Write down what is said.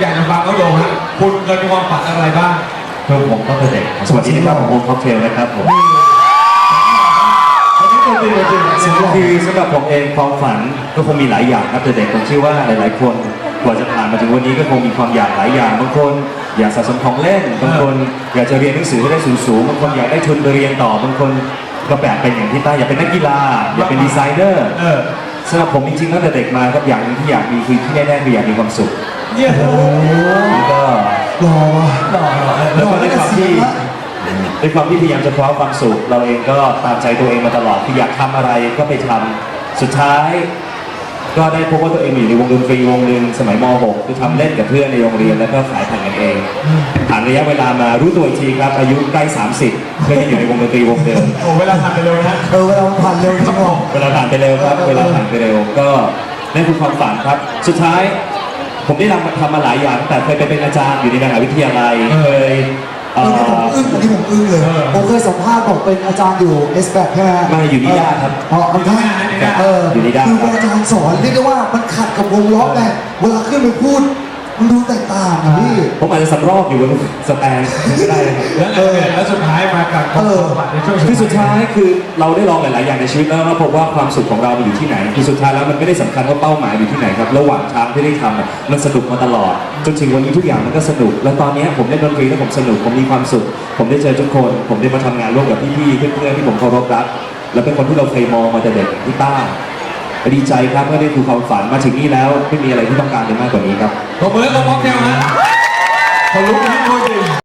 อยากจะฟังเขาโยงฮะคุณเคยมีความฝันอะไรบ้างคือผมก็เป็นเด็กสวัสดีครับผมโอมค็อกเทลนะครับผมอันนี้ตัวจริงตัวจริงคือสำหรับผมเองความฝันก็คงมีหลายอย่างครับแต่เด็กผมเชื่อว่าหลายๆ คนกว่าจะผ่านมาถึงวันนี้ก็คงมีความอยากหลายอย่างบางคนอยากสะสมของเล่นบางคนอยากจะเรียนหนังสือให้ได้สูงๆบางคนอยากได้ทุนไปเรียนต่อบางคนก็แบบเป็นอย่างที่ต้าอยากเป็นนักกีฬาอยากเป็นดีไซเนอร์เออสำหรับผมจริงๆตั้งแต่เด็กมาครับอย่างหนึงที่อยากมีคือที่แน่ๆคืออยากมีความสุข เยี่ยมโอ้แล้วก็รอว่ะหล่อหล่อแล้วก็ด้วยความที่ด้วยความที่พยายามจะคว้าความสุข เราเองก็ตามใจตัวเองมาตลอดคืออยากทำอะไรก็ไปทำสุดท้าย ก็ได้พบว่าตัวเองอยู่ในวงดนตรีวงหนึ่งสมัยม .6 คือทำเล่นกับเพื่อนในโรงเรียนแล้วก็ขายแผ่นกันเองผ่านระยะเวลามารู้ตัวอีกทีครับ อายุใกล้ 30ก็ยังอยู่ในวงดนตรีวงเดิมโอ้เวลาผ่านไปเร็วนะเออเวลามันผ่านเร็วจริงๆเวลาผ่านไปเร็วครับ เวลาผ่านไปเร็วก็นั่นคือความฝันครับ สุดท้าย ผมได้ทำทำมาหลายอย่างแต่เคยไปเป็นอาจารย์อยู่ในมหาวิทยาลัยเคยเอ่เออนี่ผมออึ้งอันนี้ผมอึ้งเลยผมเคยสัมภาษณ์บอกเป็นอาจารย์อยู่เอสแบใช่ไหมฮะไม่อยู่นิด้าครับอ๋อเอาท่านเอออยู่นิด้าคือเป็นอาจารย์สอนเรียกได้ว่ามันขัดกับวงล็อกไงเวลาขึ้นไปพูด มันดูแตกต่างอะพี่ ผมอาจจะสำรอกอยู่บนสแตนไม่ได้ครับแล้วไงแล้วสุดท้ายมากับความฝันในช่วงคือสุดท้ายคือเราได้ลองหลาย ๆ อย่างในชีวิตแล้วเราพบว่าความสุขของเรามันอยู่ที่ไหนคือสุดท้ายแล้วมันไม่ได้สำคัญว่าเป้าหมายอยู่ที่ไหนครับระหว่างทางที่ได้ทำอะมันสนุกมาตลอด จนถึงวันนี้ทุกอย่างมันก็สนุก แล้วตอนนี้ผมเล่นดนตรีแล้วผมสนุกผมมีความสุข ผมได้เจอทุกคน ผมได้มาทำงานร่วมกับพี่ ๆ เพื่อน ๆ ที่ผมเคารพรักและเป็นคนที่เราเคยมองมาแต่เด็กอย่างที่ต้า ดีใจครับว่าได้คือความฝันมาถึงนี่แล้วไม่มีอะไรที่ต้องการไปมากกว่านี้ครับตบมือให้กับม็อกเทลฮะคนลุกนะตัวจริง